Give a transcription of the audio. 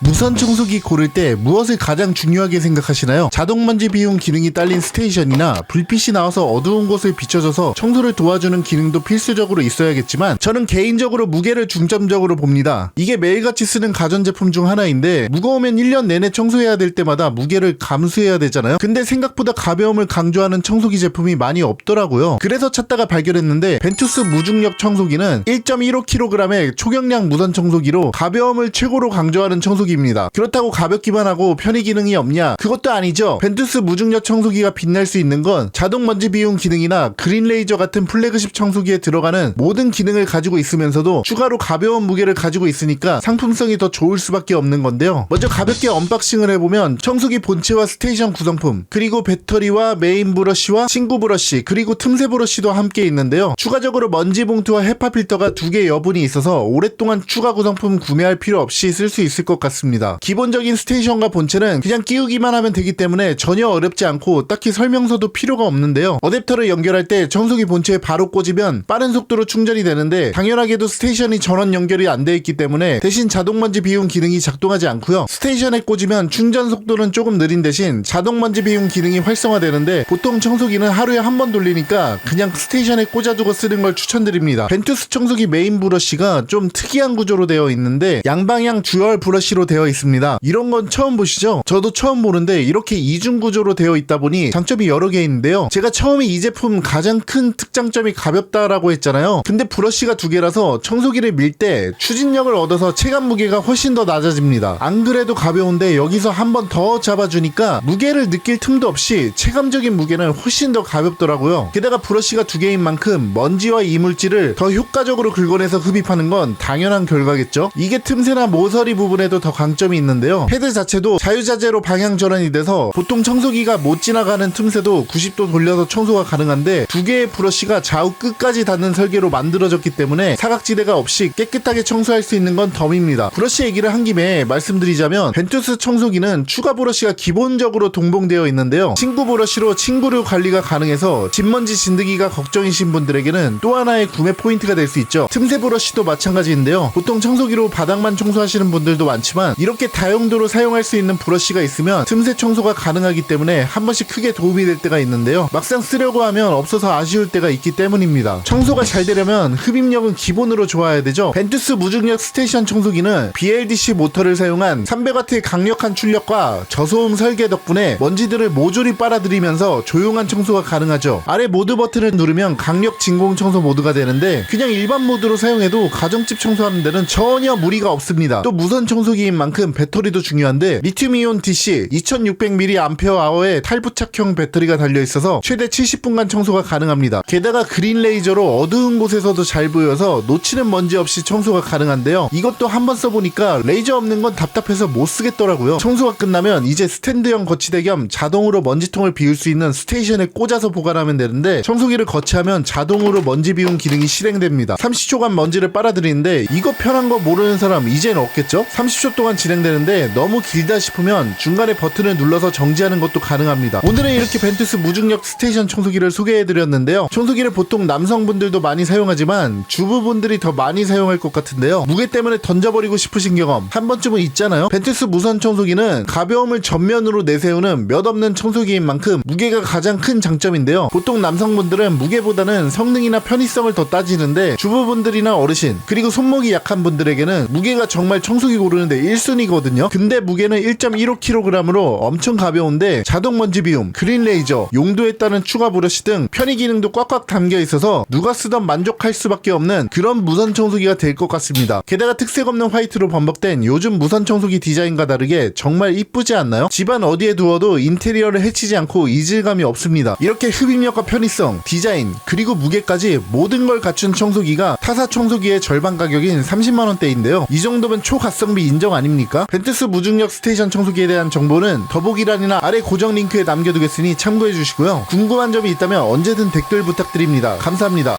무선 청소기 고를 때 무엇을 가장 중요하게 생각하시나요? 자동 먼지 비움 기능이 딸린 스테이션이나 불빛이 나와서 어두운 곳을 비춰줘서 청소를 도와주는 기능도 필수적으로 있어야겠지만 저는 개인적으로 무게를 중점적으로 봅니다. 이게 매일같이 쓰는 가전제품 중 하나인데 무거우면 1년 내내 청소해야 될 때마다 무게를 감수해야 되잖아요. 근데 생각보다 가벼움을 강조하는 청소기 제품이 많이 없더라고요. 그래서 찾다가 발견했는데 벤투스 무중력 청소기는 1.15kg의 초경량 무선 청소기로 가벼움을 최고로 강조하는 청소기 입니다. 그렇다고 가볍기만 하고 편의 기능이 없냐? 그것도 아니죠. 벤투스 무중력 청소기가 빛날 수 있는 건 자동 먼지 비움 기능이나 그린 레이저 같은 플래그십 청소기에 들어가는 모든 기능을 가지고 있으면서도 추가로 가벼운 무게를 가지고 있으니까 상품성이 더 좋을 수밖에 없는 건데요. 먼저 가볍게 언박싱을 해보면 청소기 본체와 스테이션 구성품, 그리고 배터리와 메인 브러쉬와 친구 브러쉬, 그리고 틈새 브러쉬도 함께 있는데요. 추가적으로 먼지 봉투와 헤파 필터가 두 개 여분이 있어서 오랫동안 추가 구성품 구매할 필요 없이 쓸 수 있을 것 같습니다. 기본적인 스테이션과 본체는 그냥 끼우기만 하면 되기 때문에 전혀 어렵지 않고 딱히 설명서도 필요가 없는데요. 어댑터를 연결할 때 청소기 본체에 바로 꽂으면 빠른 속도로 충전이 되는데 당연하게도 스테이션이 전원 연결이 안 돼 있기 때문에 대신 자동 먼지 비움 기능이 작동하지 않고요. 스테이션에 꽂으면 충전 속도는 조금 느린 대신 자동 먼지 비움 기능이 활성화되는데 보통 청소기는 하루에 한 번 돌리니까 그냥 스테이션에 꽂아두고 쓰는 걸 추천드립니다. 벤투스 청소기 메인 브러쉬가 좀 특이한 구조로 되어 있는데 양방향 듀얼 브러쉬로 되어 있습니다. 이런 건 처음 보시죠? 저도 처음 보는데 이렇게 이중 구조로 되어 있다 보니 장점이 여러 개 있는데요. 제가 처음에 이 제품 가장 큰 특장점이 가볍다라고 했잖아요. 근데 브러쉬가 두 개라서 청소기를 밀 때 추진력을 얻어서 체감 무게가 훨씬 더 낮아집니다. 안 그래도 가벼운데 여기서 한 번 더 잡아주니까 무게를 느낄 틈도 없이 체감적인 무게는 훨씬 더 가볍더라고요. 게다가 브러쉬가 두 개인 만큼 먼지와 이물질을 더 효과적으로 긁어내서 흡입하는 건 당연한 결과겠죠. 이게 틈새나 모서리 부분에도 더 강점이 있는데요. 패드 자체도 자유자재로 방향 전환이 돼서 보통 청소기가 못 지나가는 틈새도 90도 돌려서 청소가 가능한데 두 개의 브러쉬가 좌우 끝까지 닿는 설계로 만들어졌기 때문에 사각지대가 없이 깨끗하게 청소할 수 있는 건 덤입니다. 브러쉬 얘기를 한 김에 말씀드리자면 벤투스 청소기는 추가 브러쉬가 기본적으로 동봉되어 있는데요. 친구 브러쉬로 친구류 관리가 가능해서 진먼지 진드기가 걱정이신 분들에게는 또 하나의 구매 포인트가 될 수 있죠. 틈새 브러쉬도 마찬가지인데요. 보통 청소기로 바닥만 청소하시는 분들도 많지만 이렇게 다용도로 사용할 수 있는 브러쉬가 있으면 틈새 청소가 가능하기 때문에 한 번씩 크게 도움이 될 때가 있는데요. 막상 쓰려고 하면 없어서 아쉬울 때가 있기 때문입니다. 청소가 잘 되려면 흡입력은 기본으로 좋아야 되죠. 벤투스 무중력 스테이션 청소기는 BLDC 모터를 사용한 300W의 강력한 출력과 저소음 설계 덕분에 먼지들을 모조리 빨아들이면서 조용한 청소가 가능하죠. 아래 모드 버튼을 누르면 강력 진공 청소 모드가 되는데 그냥 일반 모드로 사용해도 가정집 청소하는 데는 전혀 무리가 없습니다. 또 무선 청소기 인 만큼 배터리도 중요한데 리튬이온 DC 2600mAh의 탈부착형 배터리가 달려 있어서 최대 70분간 청소가 가능합니다. 게다가 그린 레이저로 어두운 곳에서도 잘 보여서 놓치는 먼지 없이 청소가 가능한데요. 이것도 한번 써보니까 레이저 없는 건 답답해서 못 쓰겠더라고요. 청소가 끝나면 이제 스탠드형 거치대 겸 자동으로 먼지통을 비울 수 있는 스테이션에 꽂아서 보관하면 되는데 청소기를 거치하면 자동으로 먼지 비움 기능이 실행됩니다. 30초간 먼지를 빨아들이는데 이거 편한 거 모르는 사람 이젠 없겠죠? 30초 동안 진행되는데 너무 길다 싶으면 중간에 버튼을 눌러서 정지하는 것도 가능합니다. 오늘은 이렇게 벤투스 무중력 스테이션 청소기를 소개해드렸는데요. 청소기를 보통 남성분들도 많이 사용하지만 주부분들이 더 많이 사용할 것 같은데요. 무게 때문에 던져버리고 싶으신 경험 한 번쯤은 있잖아요. 벤투스 무선 청소기는 가벼움을 전면으로 내세우는 몇 없는 청소기인 만큼 무게가 가장 큰 장점인데요. 보통 남성분들은 무게보다는 성능이나 편의성을 더 따지는데 주부분들이나 어르신 그리고 손목이 약한 분들에게는 무게가 정말 청소기 고르는데 1순위거든요. 근데 무게는 1.15kg으로 엄청 가벼운데 자동 먼지 비움, 그린 레이저, 용도에 따른 추가 브러쉬 등 편의 기능도 꽉꽉 담겨 있어서 누가 쓰던 만족할 수밖에 없는 그런 무선 청소기가 될 것 같습니다. 게다가 특색 없는 화이트로 범벅된 요즘 무선 청소기 디자인과 다르게 정말 이쁘지 않나요? 집안 어디에 두어도 인테리어를 해치지 않고 이질감이 없습니다. 이렇게 흡입력과 편의성, 디자인, 그리고 무게까지 모든 걸 갖춘 청소기가 타사 청소기의 절반 가격인 30만원대인데요. 이 정도면 초가성비 인정 아닙니까? 벤투스 무중력 스테이션 청소기에 대한 정보는 더보기란이나 아래 고정 링크에 남겨두겠으니 참고해 주시고요. 궁금한 점이 있다면 언제든 댓글 부탁드립니다. 감사합니다.